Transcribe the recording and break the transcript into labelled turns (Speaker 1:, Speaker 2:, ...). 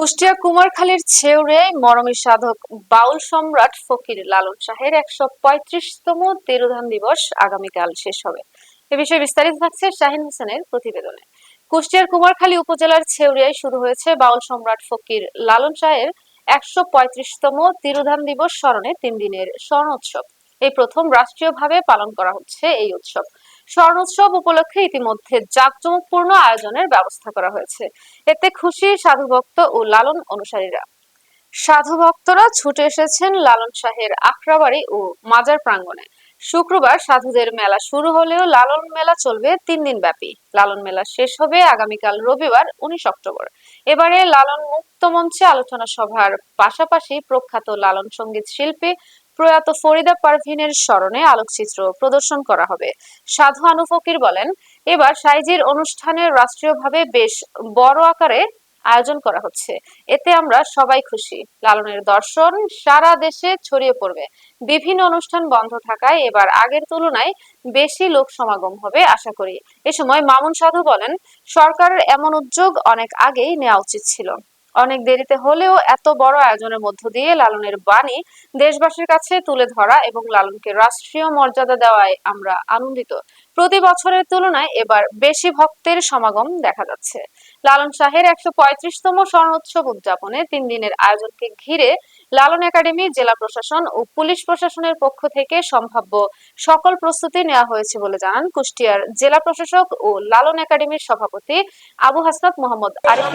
Speaker 1: কুষ্টিয়া কুমারখালীর ছেউরে মরমী সাধক বাউল সম্রাট ফকির লালন শাহের একশো পঁয়ত্রিশতম তিরোধান দিবস আগামীকাল শেষ হবে। এ বিষয়ে বিস্তারিত থাকছে শাহিন হোসেনের প্রতিবেদনে। কুষ্টিয়ার কুমারখালী উপজেলার ছেউরিয়ায় শুরু হয়েছে বাউল সম্রাট ফকির লালন শাহের একশো পঁয়ত্রিশতম তিরোধান দিবস স্মরণে তিন দিনের স্বর্ণ উৎসব এই প্রথম রাষ্ট্রীয়ভাবে পালন করা হচ্ছে এই উৎসব। স্বর্ণ উৎসব উপলক্ষে ইতিমধ্যে জাঁকজমকপূর্ণ আয়োজনের ব্যবস্থা করা হয়েছে। এতে খুশি সাধু ভক্ত ও লালন অনুসারীরা। সাধু ভক্তরা ছুটে এসেছেন লালন শাহের আখড়াবাড়ি ও মাজার প্রাঙ্গণে। শুক্রবার সাধুদের মেলা শুরু হলেও লালন মেলা চলবে তিন দিন ব্যাপী। লালন মেলা শেষ হবে আগামীকাল রবিবার, উনিশ অক্টোবর। এবারে লালন মুক্ত মঞ্চে আলোচনা সভার পাশাপাশি প্রখ্যাত লালন সংগীত শিল্পী প্রয়াত ফরিদা পারভিনের স্মরণে আলোকচিত্র প্রদর্শন করা হবে। সাধু আনু ফকির বলেন, এবার সাইজির অনুষ্ঠানে রাষ্ট্রীয়ভাবে বেশ বড় আকারে আয়োজন করা হচ্ছে। এতে আমরা সবাই খুশি। লালনের দর্শন সারা দেশে ছড়িয়ে পড়বে। বিভিন্ন অনুষ্ঠান বন্ধ থাকায় এবার আগের তুলনায় বেশি লোক সমাগম হবে আশা করি। এ সময় মামুন সাধু বলেন, সরকারের এমন উদ্যোগ অনেক আগেই নেওয়া উচিত ছিল। অনেক দেরিতে হলেও এত বড় আয়োজনের মধ্য দিয়ে লালনের বাণী দেশবাসীর কাছে তুলে ধরা এবং লালনকে রাষ্ট্রীয় মর্যাদা দেওয়ায় আমরা আনন্দিত। প্রতি বছরের তুলনায় এবার বেশি ভক্তের সমাগম দেখা যাচ্ছে। লালন শাহের একশো পঁয়ত্রিশতম স্বর্ণোৎসব উদযাপনে তিন দিনের আয়োজনকে ঘিরে লালন একাডেমি, জেলা প্রশাসন ও পুলিশ প্রশাসনের পক্ষ থেকে সম্ভাব্য সকল প্রস্তুতি নেওয়া হয়েছে বলে জানান কুষ্টিয়ার জেলা প্রশাসক ও লালন একাডেমির সভাপতি আবু হাসনাত মোহাম্মদ আরিফ।